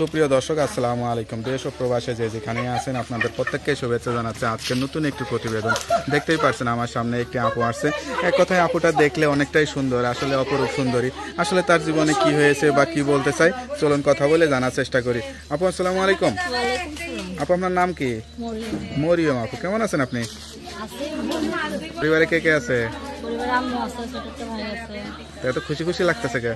সুপ্রিয় দর্শক আসসালামু আলাইকুম। দেশ ও প্রবাসে যে যেখানে আছেন আপনাদের প্রত্যেককে শুভেচ্ছা জানাচ্ছে। আজকে নতুন একটি প্রতিবেদন দেখতেই পাচ্ছেন আমার সামনে একটি আপু আসছে। এক কথায় আপুটা দেখলে অনেকটাই সুন্দর আসলে অপরূপ সুন্দরী। আসলে তার জীবনে কি হয়েছে বা কি বলতে চাই চলুন কথা বলে জানার চেষ্টা করি। আপু আসসালামু আলাইকুম। আপু আপনার নাম কি? মরিয়ম আপু কেমন আছেন আপনি? পরিবারে কে কে আছে। এত খুশি খুশি লাগতেছে কে?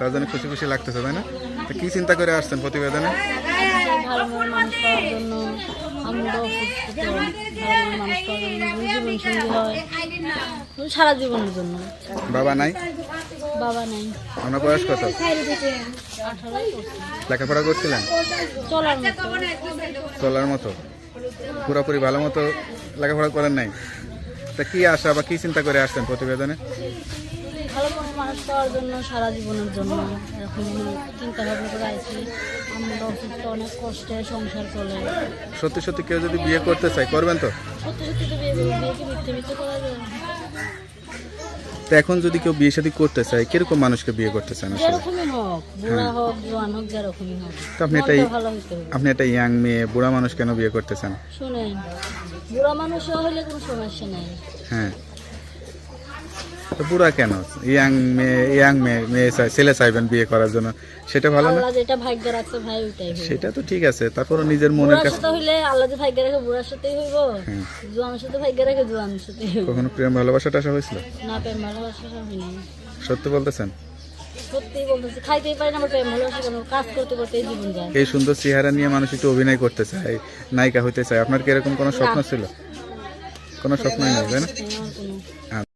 তার জন্য। খুশি খুশি লাগতেছে তাই না? তো কি চিন্তা করে আসছেন প্রতিবেদনে? সারা জীবনের জন্য। বাবা নাই? বাবা নেই। আপনার বয়স কত? লেখাপড়া করছিলেন? চলার মতো। চলার মতো। পুরোপুরি ভালো মতো লেখাপড়া করেন নাই? তা কি আশা বা কি চিন্তা করে আসছেন প্রতিবেদনে? ভালো মনের মানুষ পাওয়ার জন্য সারা জীবনের জন্য এরকম চিন্তা ভাবনা করে আছি আমরা অসুস্থ অনেক কষ্টে সংসার চলে। সত্যি সত্যি কেউ যদি বিয়ে করতে চায় করবেন তো? সত্যি সত্যি তো বিয়ে বিয়ে কি মিথ্যে মিথ্যে করা যায় তো এখন যদি কেউ বিয়ে শাদী করতে চায় কীরকম মানুষকে বিয়ে করতে চান যেরকমই হোক বুড়া হোক জোয়ান হোক যেরকমই হোক। তো আপনি এটাই ভালো হইতে হবে। আপনি একটা ইয়াং মেয়ে বুড়া মানুষ কেন বিয়ে করতে চান? শুনেন বুড়া মানুষ হলে কোনো সমস্যা নেই। হ্যাঁ। তো বুড়া কেন? ইয়াং মেয়ে ইয়াং মেয়ে মেয়ে ছেলে চাইবেন বিয়ে করার জন্য। সেটা ভালো না? যেটা ভাগ্যে রাখছে ভাই ওইটাই সেটা তো ঠিক আছে তারপরও নিজের মনের কাছে হইলে আল্লাহ যে ভাগ্যে রাখে বুড়ার সাথেই হইব। হ্যাঁ। জোয়ানের সাথে ভাগ্যে রাখে জোয়ানের সাথেই হইব। কখনো প্রেম ভালোবাসাটা হয়েছিল? না প্রেম ভালোবাসা হয় নাই সত্যি বলতেছেন? পারি এই সুন্দর চেহারা নিয়ে মানুষ একটু অভিনয় করতে চায় নায়িকা হইতে চায়। আপনার কি এরকম কোনো স্বপ্ন ছিল? কোনো স্বপ্নই নেই তাই না?